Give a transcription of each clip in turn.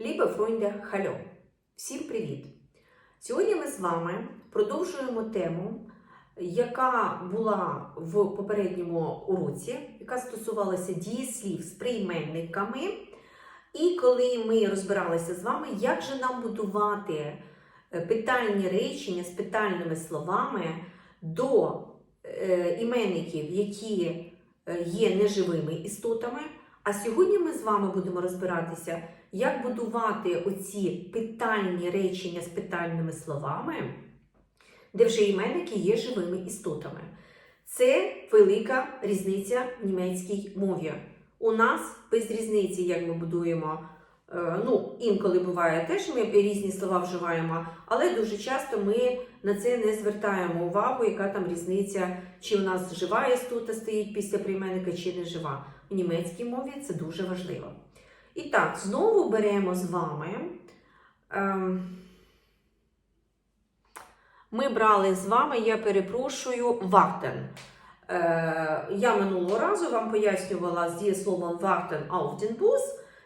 Лібе Фройнде Хальо! Всім привіт! Сьогодні ми з вами продовжуємо тему, яка була в попередньому уроці, яка стосувалася дієслів з прийменниками. І коли ми розбиралися з вами, як же нам будувати е, питальні речення з питальними словами до е, іменників, які е, є неживими істотами. А сьогодні ми з вами будемо розбиратися, як будувати оці питальні речення з питальними словами, де вже іменники є живими істотами. Це велика різниця в німецькій мові. У нас без різниці, як ми будуємо. Е, Ну, інколи буває теж ми різні слова вживаємо, але дуже часто ми на це не звертаємо увагу, яка там різниця, чи у нас жива істота стоїть після прийменника, чи не жива. В німецькій мові це дуже важливо. І так, знову беремо з вами. Ем, ми брали з вами, я перепрошую, вартен. Е, я минулого разу вам пояснювала з дієсловом вартен auf den Bus,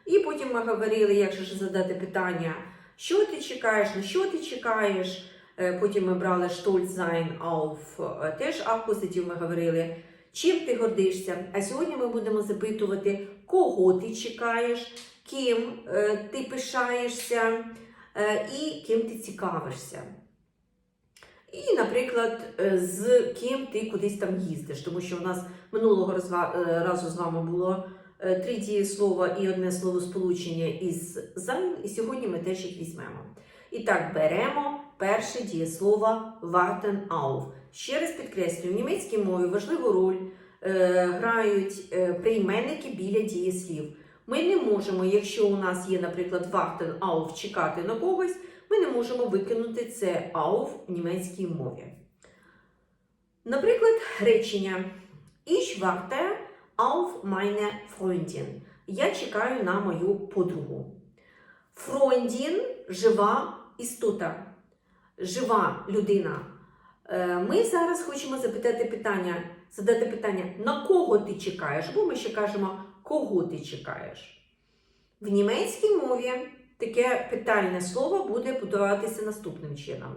і потім ми говорили, як же ж задати питання, що ти чекаєш, на що ти чекаєш. Е, Потім ми брали sein auf, е, теж акузитів ми говорили, чим ти гордишся. А сьогодні ми будемо запитувати, кого ти чекаєш, ким е, ти пишаєшся і ким ти цікавишся. І, наприклад, з ким ти кудись там їздиш, тому що у нас минулого разу з вами було три дієслова і одне словосполучення із sein, і сьогодні ми теж їх візьмемо. І так, беремо перше дієслово warten auf. Ще раз підкреслюю, в німецькій мові важливу роль е, грають е, прийменники біля дієслів. Ми не можемо, якщо у нас є, наприклад, warten auf чекати на когось, ми не можемо викинути це auf в німецькій мові. Наприклад, речення Ich warte auf meine Freundin. Я чекаю на мою подругу. Freundin – жива істота, жива людина. Е, Ми зараз хочемо запитати питання, задати питання, на кого ти чекаєш, бо ми ще кажемо, кого ти чекаєш. В німецькій мові таке питальне слово буде будуватися наступним чином.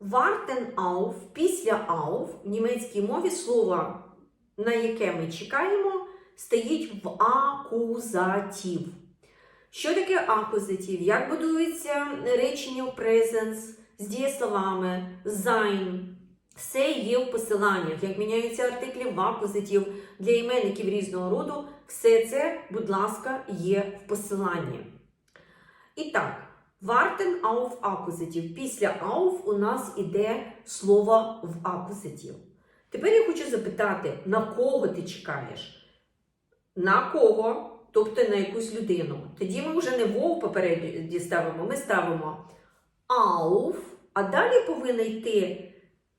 Warten auf, після auf в німецькій мові слово, на яке ми чекаємо, стоїть в акузатив. Що таке акузатив? Як будується речення в presence з дієсловами sein? Все є в посиланнях, як міняються артиклі в акузатив для іменників різного роду. Все це, будь ласка, є в посиланні. І так, warten auf акузатив. Після auf у нас іде слово в акузатив. Тепер я хочу запитати, на кого ти чекаєш? На кого? Тобто на якусь людину. Тоді ми вже не вов попередньо ставимо, ми ставимо auf, а далі повинно йти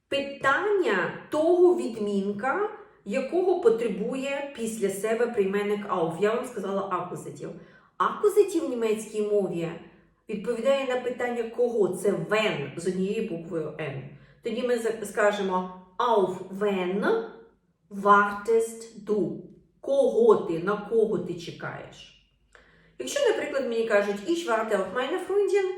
питання того відмінка, якого потребує після себе прийменник auf. Я вам сказала акузатив. Акузатив в німецькій мові відповідає на питання кого? Це when з однією буквою N. Тоді ми скажемо auf when wartest du. Кого ти, на кого ти чекаєш? Якщо, наприклад, мені кажуть, ich warte auf meine Freundin,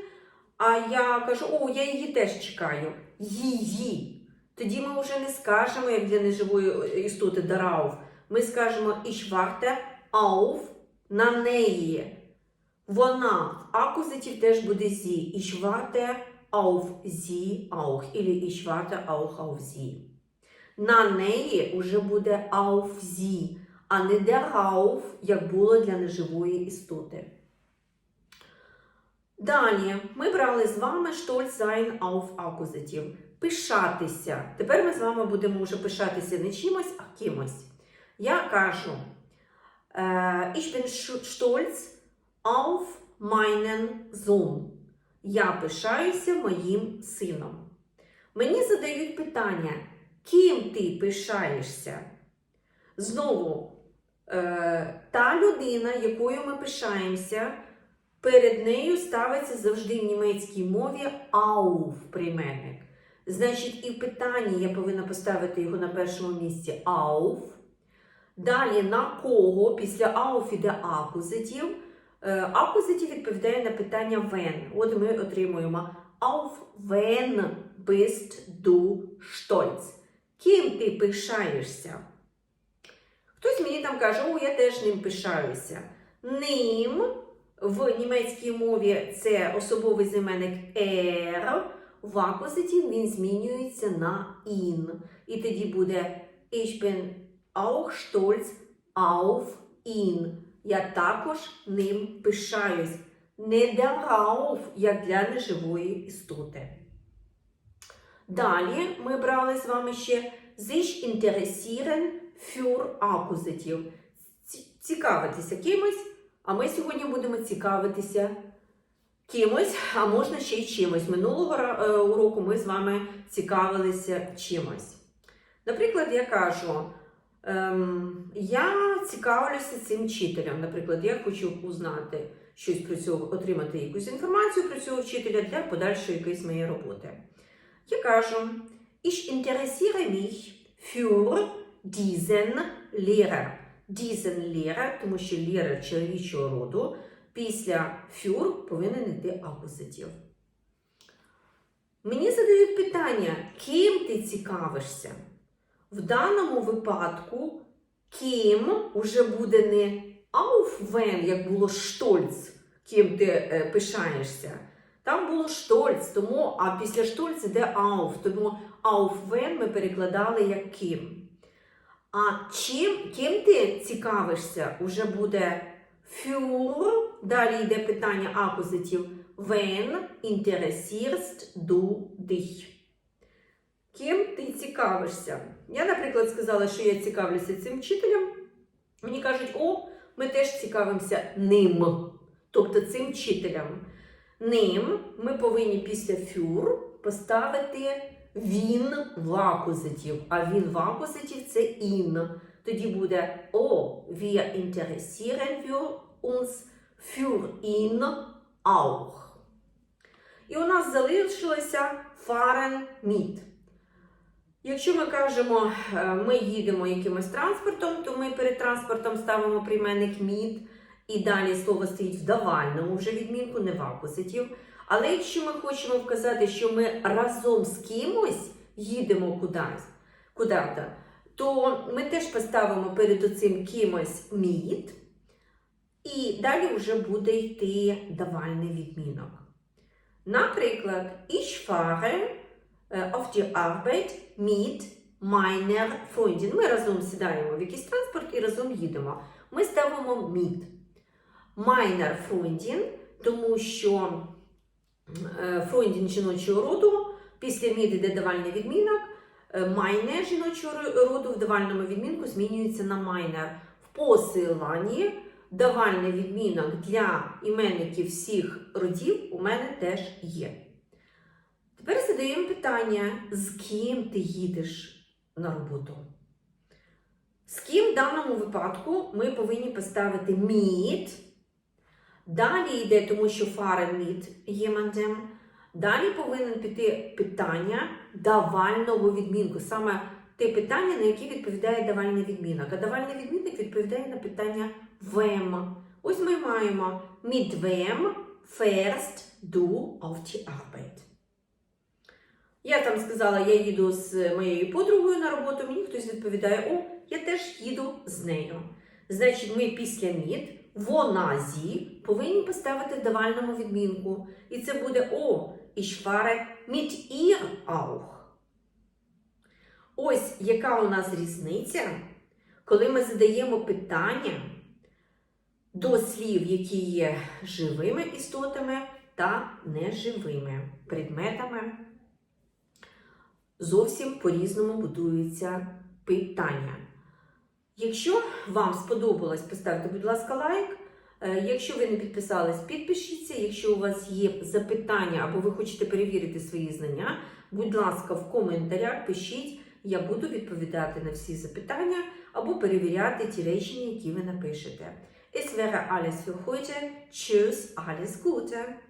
а я кажу, о, я її теж чекаю. Її. Тоді ми вже не скажемо, як для неживої істоти darauf. Ми скажемо ich warte auf на неї. Вона. Акузатив теж буде sie. Ich warte auf sie auch. Или ich warte auch auf sie. На неї вже буде auf sie, а не darauf, як було для неживої істоти. Далі ми брали з вами Stolz sein auf акузатив. Пишатися. Тепер ми з вами будемо вже пишатися не чимось, а кимось. Я кажу, ich bin stolz auf meinen Sohn. Я пишаюся моїм сином. Мені задають питання, ким ти пишаєшся? Знову, е, та людина, якою ми пишаємося, перед нею ставиться завжди в німецькій мові auf прийменник. Значить, і в питанні я повинна поставити його на першому місці auf. Далі на кого після auf іде акузатив. Е, Акузатив відповідає на питання when. От ми отримуємо Auf wen bist du stolz? Ким ти пишаєшся? Хтось мені там каже, о, я теж ним пишаюся. Ним в німецькій мові це особовий займенник er, в акузатив він змінюється на in. І тоді буде Ich bin auch stolz auf ihn. Я також ним пишаюсь. Не darauf, як для неживої істоти. Далі ми брали з вами ще sich interessieren für акузатив. Ці- Цікавитися кимось, а ми сьогодні будемо цікавитися кимось, а можна ще й чимось. Минулого е, уроку ми з вами цікавилися чимось. Наприклад, я кажу, ем, я цікавлюся цим вчителем. Наприклад, я хочу узнати щось про цього, отримати якусь інформацію про цього вчителя для подальшої якоїсь моєї роботи. Я кажу, ich interessiere mich für diesen Lehrer. Diesen Lehrer, тому що Lehrer чоловічого роду, після für повинен йти акузатив. Мені задають питання, ким ти цікавишся? В даному випадку ким уже буде не ауфвен, як було штольц, ким ти е, пишаєшся. Там було штольц, тому, а після штольц іде ауф, тому ауфвен ми перекладали як ким. А чим, ким ти цікавишся, уже буде für, далі йде питання акузатив. Wen interessierst du dich? Ким ти цікавишся? Я, наприклад, сказала, що я цікавлюся цим вчителем. Мені кажуть, о, ми теж цікавимося ним, тобто цим вчителем. Ним ми повинні після фюр поставити він в акузатив, а він в акузатив це ін. Тоді буде о, wir interessieren wir uns für ihn auch. І у нас залишилося fahren mit. Якщо ми кажемо, е, ми їдемо якимось транспортом, то ми перед транспортом ставимо прийменник мід, і далі слово стоїть в давальному вже відмінку, не в акузатив. Але якщо ми хочемо вказати, що ми разом з кимось їдемо кудись, куди-то, то ми теж поставимо перед цим кимось мід, і далі вже буде йти давальний відмінок. Наприклад, ich fahre е, auf die Arbeit mit meiner Freundin. Ми разом сідаємо в якийсь транспорт і разом їдемо. Ми ставимо mit. Meiner Freundin, тому що е, Freundin жіночого роду, після mit йде давальний відмінок. Е, Meine жіночого роду в давальному відмінку змінюється на meiner. В посиланні давальний відмінок для іменників всіх родів у мене теж є. Тепер задаємо питання, з ким ти їдеш на роботу? З ким в даному випадку ми повинні поставити міт. Далі йде, тому що фара міт ємандем. Далі повинен піти питання давального відмінку. Саме те питання, на яке відповідає давальний відмінок. А давальний відмінок відповідає на питання вем. Ось ми маємо mit wem fährst du auf die Arbeit. Я там сказала, я їду з моєю подругою на роботу, мені хтось відповідає, о, я теж їду з нею. Значить, ми після мід, вона зі повинні поставити давальному відмінку. І це буде о, ich fahre mit ihr auch. Ось яка у нас різниця, коли ми задаємо питання до слів, які є живими істотами та неживими предметами. Зовсім по-різному будуються питання. Якщо вам сподобалось, поставте, будь ласка, лайк. Е, Якщо ви не підписались, підпишіться. Якщо у вас є запитання або ви хочете перевірити свої знання, будь ласка, в коментарях пишіть. Я буду відповідати на всі запитання або перевіряти ті речення, які ви напишете. Es wäre alles für heute. Tschüss, alles Gute!